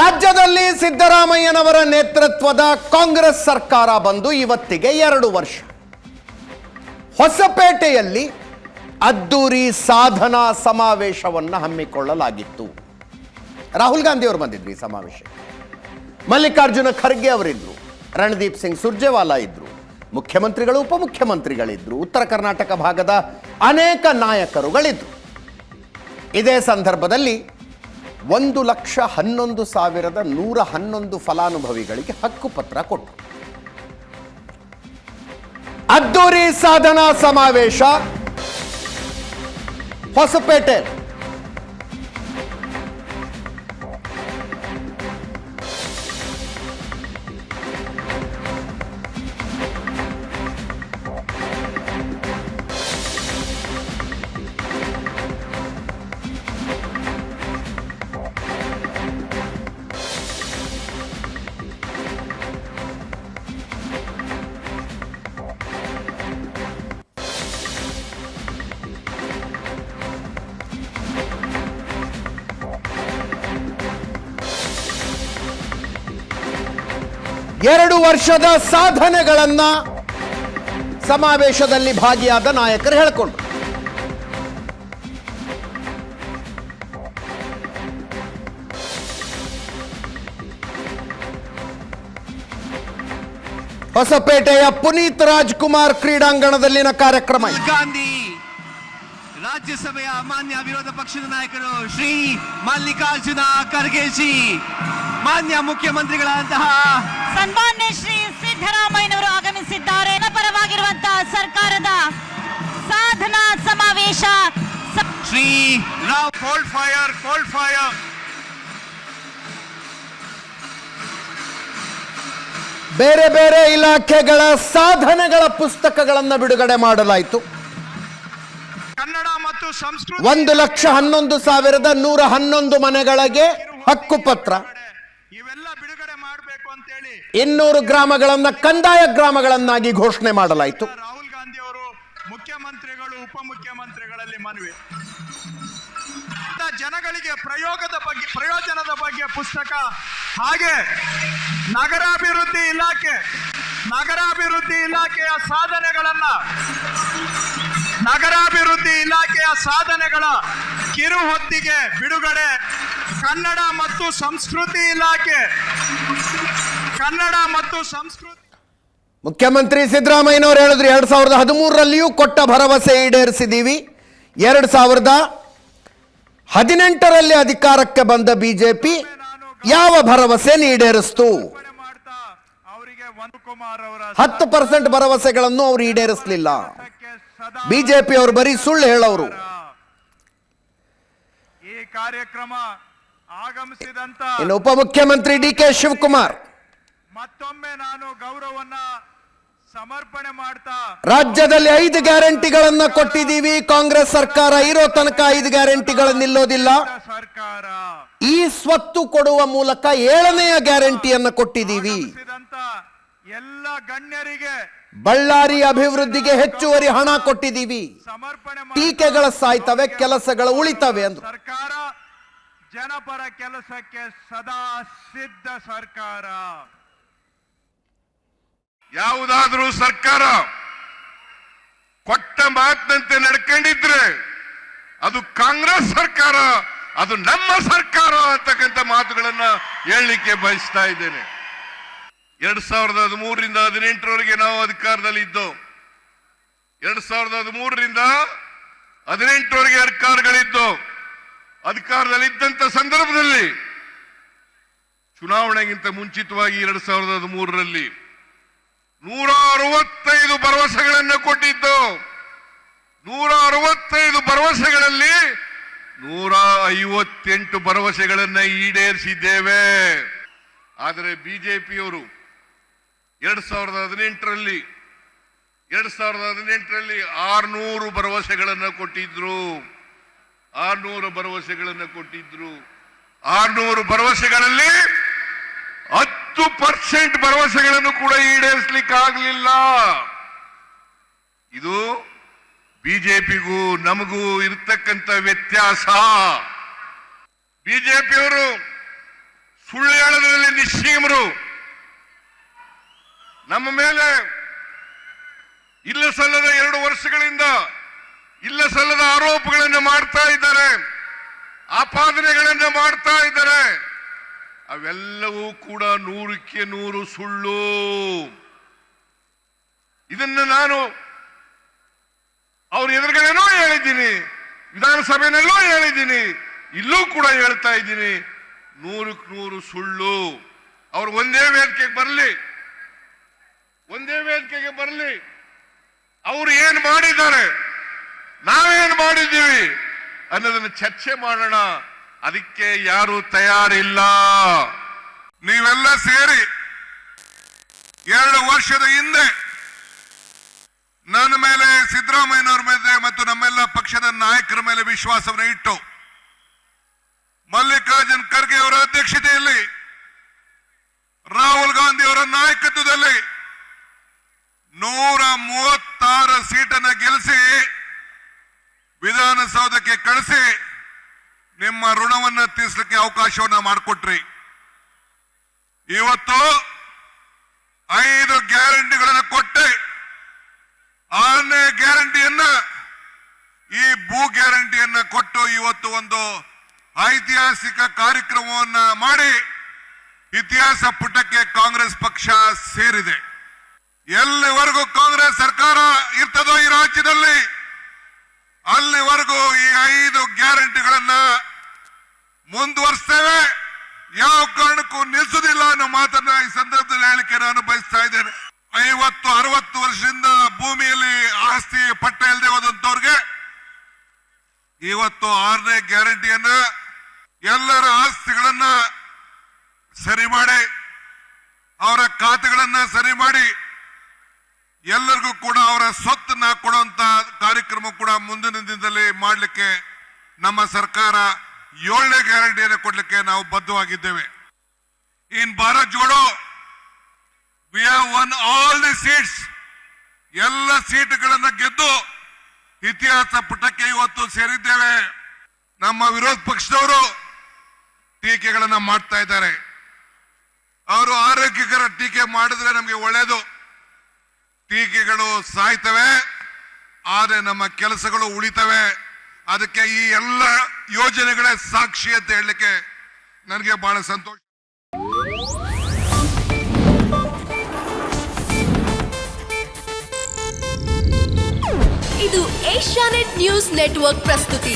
ರಾಜ್ಯದಲ್ಲಿ ಸಿದ್ದರಾಮಯ್ಯನವರ ನೇತೃತ್ವದ ಕಾಂಗ್ರೆಸ್ ಸರ್ಕಾರ ಬಂದು ಇವತ್ತಿಗೆ ಎರಡು ವರ್ಷ. ಹೊಸಪೇಟೆಯಲ್ಲಿ ಅದ್ದೂರಿ ಸಾಧನಾ ಸಮಾವೇಶವನ್ನು ಹಮ್ಮಿಕೊಳ್ಳಲಾಗಿತ್ತು. ರಾಹುಲ್ ಗಾಂಧಿ ಅವರು ಬಂದಿದ್ರು ಈ ಸಮಾವೇಶಕ್ಕೆ. ಮಲ್ಲಿಕಾರ್ಜುನ ಖರ್ಗೆ ಅವರಿದ್ರು, ರಣದೀಪ್ ಸಿಂಗ್ ಸುರ್ಜೇವಾಲಾ ಇದ್ರು, ಮುಖ್ಯಮಂತ್ರಿಗಳು, ಉಪಮುಖ್ಯಮಂತ್ರಿಗಳಿದ್ರು, ಉತ್ತರ ಕರ್ನಾಟಕ ಭಾಗದ ಅನೇಕ ನಾಯಕರುಗಳಿದ್ರು. ಇದೇ ಸಂದರ್ಭದಲ್ಲಿ ಒಂದು ಲಕ್ಷ ಹನ್ನೊಂದು ಸಾವಿರದ ನೂರ ಹನ್ನೊಂದು ಫಲಾನುಭವಿಗಳಿಗೆ ಹಕ್ಕುಪತ್ರ ಕೊಟ್ಟರು ಅದ್ದೂರಿ ಸಾಧನಾ ಸಮಾವೇಶ ಹೊಸಪೇಟೆ. ಎರಡು ವರ್ಷದ ಸಾಧನೆಗಳನ್ನ ಸಮಾವೇಶದಲ್ಲಿ ಭಾಗಿಯಾದ ನಾಯಕರು ಹೇಳಿಕೊಂಡ್ರು. ಹೊಸಪೇಟೆಯ ಪುನೀತ್ ರಾಜ್ಕುಮಾರ್ ಕ್ರೀಡಾಂಗಣದಲ್ಲಿನ ಕಾರ್ಯಕ್ರಮ ಗಾಂಧಿ, ರಾಜ್ಯಸಭೆಯ ಮಾನ್ಯ ವಿರೋಧ ಪಕ್ಷದ ನಾಯಕರು ಶ್ರೀ ಮಲ್ಲಿಕಾರ್ಜುನ ಖರ್ಗೆಜಿ. ಮಾನ್ಯ ಮುಖ್ಯಮಂತ್ರಿಗಳಾದಂತಹ ಸನ್ಮಾನ್ಯ ಶ್ರೀ ಸಿದ್ದರಾಮಯ್ಯನವರು ಆಗಮಿಸಿದ್ದಾರೆ. ಪರವಾಗಿರುವಂತಹ ಸರ್ಕಾರದ ಸಾಧನಾ ಸಮಾವೇಶ Shri Rao cold fire cold fire. ಬೇರೆ ಬೇರೆ ಇಲಾಖೆಗಳ ಸಾಧನೆಗಳ ಪುಸ್ತಕಗಳನ್ನು ಬಿಡುಗಡೆ ಮಾಡಲಾಯಿತು. ಕನ್ನಡ ಮತ್ತು ಸಂಸ್ಕೃತಿ ಒಂದು ಲಕ್ಷ ಹನ್ನೊಂದು ಸಾವಿರದ ನೂರ ಹನ್ನೊಂದು ಮನೆಗಳಿಗೆ ಹಕ್ಕುಪತ್ರ. ಇನ್ನೂರು ಗ್ರಾಮಗಳನ್ನ ಕಂದಾಯ ಗ್ರಾಮಗಳನ್ನಾಗಿ ಘೋಷಣೆ ಮಾಡಲಾಯಿತು. ರಾಹುಲ್ ಗಾಂಧಿ ಅವರು ಮುಖ್ಯಮಂತ್ರಿಗಳು ಉಪ ಮುಖ್ಯಮಂತ್ರಿಗಳಲ್ಲಿ ಮನವಿ ಜನಗಳಿಗೆ ಪ್ರಯೋಗದ ಬಗ್ಗೆ, ಪ್ರಯೋಜನದ ಬಗ್ಗೆ ಪುಸ್ತಕ. ಹಾಗೆ ನಗರಾಭಿವೃದ್ಧಿ ಇಲಾಖೆ, ನಗರಾಭಿವೃದ್ಧಿ ಇಲಾಖೆಯ ಸಾಧನೆಗಳನ್ನ, ನಗರಾಭಿವೃದ್ಧಿ ಇಲಾಖೆಯ ಸಾಧನೆಗಳ ಕಿರು ಹೊತ್ತಿಗೆ ಬಿಡುಗಡೆ ಕನ್ನಡ ಮತ್ತು ಸಂಸ್ಕೃತಿ ಇಲಾಖೆ ಕನ್ನಡ ಮತ್ತು ಸಂಸ್ಕೃತಿ. ಮುಖ್ಯಮಂತ್ರಿ ಸಿದ್ದರಾಮಯ್ಯನವರು ಹೇಳಿದ್ರು ಎರಡ್ ಸಾವಿರದ ಹದಿಮೂರರಲ್ಲಿಯೂ ಕೊಟ್ಟ ಭರವಸೆ ಈಡೇರಿಸಿದ್ದೀವಿ ಎರಡ್ ಸಾವಿರದ ಹದಿನೆಂಟರಲ್ಲಿ ಅಧಿಕಾರಕ್ಕೆ ಬಂದ ಬಿಜೆಪಿ ಯಾವ ಭರವಸೆ ಈಡೇರಿಸ್ತು? ಹತ್ತು ಪರ್ಸೆಂಟ್ ಭರವಸೆಗಳನ್ನು ಅವರು ಈಡೇರಿಸಲಿಲ್ಲ. ಬಿಜೆಪಿ ಅವರು ಬರೀ ಸುಳ್ಳು ಹೇಳೋರು. ಈ ಕಾರ್ಯಕ್ರಮ ಆಗಮಿಸಿದಂತ ಇನ್ನು ಉಪಮುಖ್ಯಮಂತ್ರಿ ಡಿ ಕೆ ಶಿವಕುಮಾರ್. ಮತ್ತೊಮ್ಮೆ ನಾನು ಗೌರವನ್ನ ಸಮರ್ಪಣೆ ಮಾಡ್ತಾ ರಾಜ್ಯದಲ್ಲಿ ಐದು ಗ್ಯಾರಂಟಿಗಳನ್ನ ಕೊಟ್ಟಿದ್ದೀವಿ. ಕಾಂಗ್ರೆಸ್ ಸರ್ಕಾರ ಇರೋ ತನಕ ಐದು ಗ್ಯಾರಂಟಿಗಳು ನಿಲ್ಲೋದಿಲ್ಲ. ಸರ್ಕಾರ ಈ ಸ್ವತ್ತು ಕೊಡುವ ಮೂಲಕ ಏಳನೆಯ ಗ್ಯಾರಂಟಿಯನ್ನ ಕೊಟ್ಟಿದ್ದೀವಿ. ಎಲ್ಲ ಗಣ್ಯರಿಗೆ ಬಳ್ಳಾರಿ ಅಭಿವೃದ್ಧಿಗೆ ಹೆಚ್ಚುವರಿ ಹಣ ಕೊಟ್ಟಿದ್ದೀವಿ. ಸಮರ್ಪಣೆ ಟೀಕೆಗಳ ಸಾಯ್ತವೆ ಕೆಲಸಗಳು ಉಳಿತವೆ ಅಂದ್ರು. ಸರ್ಕಾರ ಜನಪರ ಕೆಲಸಕ್ಕೆ ಸದಾ ಸಿದ್ಧ ಸರ್ಕಾರ. ಯಾವುದಾದ್ರೂ ಸರ್ಕಾರ ಕೊಟ್ಟ ಮಾತಿನಂತೆ ನಡ್ಕೊಂಡಿದ್ರೆ ಅದು ಕಾಂಗ್ರೆಸ್ ಸರ್ಕಾರ, ಅದು ನಮ್ಮ ಸರ್ಕಾರ ಅಂತಕ್ಕಂಥ ಮಾತುಗಳನ್ನ ಹೇಳಲಿಕ್ಕೆ ಬಯಸ್ತಾ ಇದ್ದೇನೆ. ಎರಡ್ ಸಾವಿರದ ಹದಿಮೂರರಿಂದ ಹದಿನೆಂಟರವರೆಗೆ ನಾವು ಅಧಿಕಾರದಲ್ಲಿ ಇದ್ದೋ, ಎರಡ್ ಸಾವಿರದ ಹದಿಮೂರರಿಂದ ಹದಿನೆಂಟರವರೆಗೆ ಅಧಿಕಾರಗಳಿದ್ದು, ಅಧಿಕಾರದಲ್ಲಿ ಇದ್ದಂತ ಸಂದರ್ಭದಲ್ಲಿ, ಚುನಾವಣೆಗಿಂತ ಮುಂಚಿತವಾಗಿ ಎರಡ್ ಸಾವಿರದ ಹದಿಮೂರರಲ್ಲಿ ನೂರ ಅರವತ್ತೈದು ಭರವಸೆಗಳನ್ನು ಕೊಟ್ಟಿದ್ದು. ನೂರ ಅರವತ್ತೈದು ಭರವಸೆಗಳಲ್ಲಿ ನೂರ ಐವತ್ತೆಂಟು ಭರವಸೆಗಳನ್ನು ಈಡೇರಿಸಿದ್ದೇವೆ. ಆದರೆ ಬಿಜೆಪಿಯವರು ಎರಡ್ ಸಾವಿರದ ಹದಿನೆಂಟರಲ್ಲಿ, ಎರಡ್ ಸಾವಿರದ ಹದಿನೆಂಟರಲ್ಲಿ ಆರ್ನೂರು ಭರವಸೆಗಳನ್ನು ಕೊಟ್ಟಿದ್ರು. ಆರ್ನೂರು ಭರವಸೆಗಳನ್ನು ಕೊಟ್ಟಿದ್ರು. ಆರ್ನೂರು ಭರವಸೆಗಳಲ್ಲಿ ಹತ್ತು ಪರ್ಸೆಂಟ್ ಭರವಸೆಗಳನ್ನು ಕೂಡ ಈಡೇರಿಸಲಿಕ್ಕೆ ಆಗಲಿಲ್ಲ ಇದು ಬಿಜೆಪಿಗೂ ನಮಗೂ ಇರತಕ್ಕಂಥ ವ್ಯತ್ಯಾಸ. ಬಿಜೆಪಿಯವರು ಸುಳ್ಳು ಹೇಳೋದ್ರಲ್ಲಿ ನಿಶ್ಚೀಮರು ನಮ್ಮ ಮೇಲೆ ಇಲ್ಲ ಸಲ್ಲದ ಎರಡು ವರ್ಷಗಳಿಂದ ಇಲ್ಲ ಸಲ್ಲದ ಆರೋಪಗಳನ್ನು ಮಾಡ್ತಾ ಇದ್ದಾರೆ, ಆಪಾದನೆಗಳನ್ನು ಮಾಡ್ತಾ ಇದ್ದಾರೆ. ಅವೆಲ್ಲವೂ ಕೂಡ ನೂರಕ್ಕೆ ನೂರು ಸುಳ್ಳು. ಇದನ್ನು ನಾನು ಅವ್ರ ಎದುರುಗಡೆನೂ ಹೇಳಿದ್ದೀನಿ, ವಿಧಾನಸಭೆನಲ್ಲೂ ಹೇಳಿದ್ದೀನಿ, ಇಲ್ಲೂ ಕೂಡ ಹೇಳ್ತಾ ಇದ್ದೀನಿ, ನೂರಕ್ಕೆ ನೂರು ಸುಳ್ಳು. ಅವ್ರು ಒಂದೇ ವೇದಿಕೆಗೆ ಬರಲಿ, ಒಂದೇ ವೇದಿಕೆಗೆ ಬರಲಿ. ಅವರು ಏನು ಮಾಡಿದ್ದಾರೆ, ನಾವೇನು ಮಾಡಿದ್ದೀವಿ ಅನ್ನೋದನ್ನು ಚರ್ಚೆ ಮಾಡೋಣ. ಅದಕ್ಕೆ ಯಾರು ತಯಾರಿಲ್ಲ. ನೀವೆಲ್ಲ ಸೇರಿ ಎರಡು ವರ್ಷದ ಹಿಂದೆ ನನ್ನ ಮೇಲೆ ಸಿದ್ದರಾಮಯ್ಯನವರ ಮೇಲೆ ಮತ್ತು ನಮ್ಮೆಲ್ಲ ಪಕ್ಷದ ನಾಯಕರ ಮೇಲೆ ವಿಶ್ವಾಸವನ್ನು ಇಟ್ಟು ಮಲ್ಲಿಕಾರ್ಜುನ್ ಖರ್ಗೆ ಅವರ ಅಧ್ಯಕ್ಷತೆಯಲ್ಲಿ, ರಾಹುಲ್ ಗಾಂಧಿ ಅವರ ನಾಯಕತ್ವದಲ್ಲಿ ನೂರ ಮೂವತ್ತಾರು ಸೀಟನ್ನು ಗೆಲ್ಲಿಸಿ ವಿಧಾನಸೌಧಕ್ಕೆ ಕಳಿಸಿ ನಿಮ್ಮ ಋಣವನ್ನು ತೀರಿಸಲಿಕ್ಕೆ ಅವಕಾಶವನ್ನ ಮಾಡಿಕೊಟ್ರಿ. ಇವತ್ತು ಐದು ಗ್ಯಾರಂಟಿಗಳನ್ನು ಕೊಟ್ಟೆ. ಆರನೇ ಗ್ಯಾರಂಟಿಯನ್ನ, ಈ ಭೂ ಗ್ಯಾರಂಟಿಯನ್ನ ಕೊಟ್ಟು ಇವತ್ತು ಒಂದು ಐತಿಹಾಸಿಕ ಕಾರ್ಯಕ್ರಮವನ್ನ ಮಾಡಿ ಇತಿಹಾಸ ಪುಟಕ್ಕೆ ಕಾಂಗ್ರೆಸ್ ಪಕ್ಷ ಸೇರಿದೆ. ಎಲ್ಲಿವರೆಗೂ ಕಾಂಗ್ರೆಸ್ ಸರ್ಕಾರ ಇರ್ತದೋ ಈ ರಾಜ್ಯದಲ್ಲಿ ಅಲ್ಲಿವರೆಗೂ ಈ ಐದು ಗ್ಯಾರಂಟಿಗಳನ್ನ ಮುಂದುವರಿಸ್ತೇವೆ. ಯಾವ ಕಾರಣಕ್ಕೂ ನಿಲ್ಲಿಸುವುದಿಲ್ಲ ಅನ್ನೋ ಮಾತನ್ನ ಈ ಸಂದರ್ಭದಲ್ಲಿ ಹೇಳಿಕೆ ನಾನು ಬಯಸ್ತಾ ಇದ್ದೇನೆ. ಐವತ್ತು, ಅರವತ್ತು ವರ್ಷದಿಂದ ಭೂಮಿಯಲ್ಲಿ ಆಸ್ತಿ ಪಟ್ಟ ಇಲ್ಲದೆ ಹೋದಂತವ್ರಿಗೆ ಇವತ್ತು ಆರನೇ ಗ್ಯಾರಂಟಿಯನ್ನ ಎಲ್ಲರ ಆಸ್ತಿಗಳನ್ನ ಸರಿ ಮಾಡಿ, ಅವರ ಖಾತೆಗಳನ್ನ ಸರಿ ಮಾಡಿ ಎಲ್ಲರಿಗೂ ಕೂಡ ಅವರ ಸ್ವತ್ತನ್ನ ಕೊಡುವಂತ ಕಾರ್ಯಕ್ರಮ ಕೂಡ ಮುಂದಿನ ದಿನದಲ್ಲಿ ಮಾಡಲಿಕ್ಕೆ ನಮ್ಮ ಸರ್ಕಾರ ಏಳನೇ ಗ್ಯಾರಂಟಿಯನ್ನು ಕೊಡಲಿಕ್ಕೆ ನಾವು ಬದ್ಧವಾಗಿದ್ದೇವೆ. In Bharat Jodo we have won all the seats ಎಲ್ಲ ಸೀಟ್ಗಳನ್ನು ಗೆದ್ದು ಇತಿಹಾಸ ಪುಟಕ್ಕೆ ಇವತ್ತು ಸೇರಿದ್ದೇವೆ. ನಮ್ಮ ವಿರೋಧ ಪಕ್ಷದವರು ಟೀಕೆಗಳನ್ನು ಮಾಡ್ತಾ ಇದ್ದಾರೆ. ಅವರು ಆರೋಗ್ಯಕರ ಟೀಕೆ ಮಾಡಿದ್ರೆ ನಮಗೆ ಒಳ್ಳೆಯದು ಟೀಕೆಗಳು ಸಾಯ್ತವೆ, ಆದರೆ ನಮ್ಮ ಕೆಲಸಗಳು ಉಳಿತವೆ. ಅದಕ್ಕೆ ಈ ಎಲ್ಲ ಯೋಜನೆಗಳೇ ಸಾಕ್ಷಿ ಅಂತ ಹೇಳಲಿಕ್ಕೆ ನನಗೆ ಬಹಳ ಸಂತೋಷ. ಇದು ಏಷ್ಯಾನೆಟ್ ನ್ಯೂಸ್ ನೆಟ್ವರ್ಕ್ ಪ್ರಸ್ತುತಿ.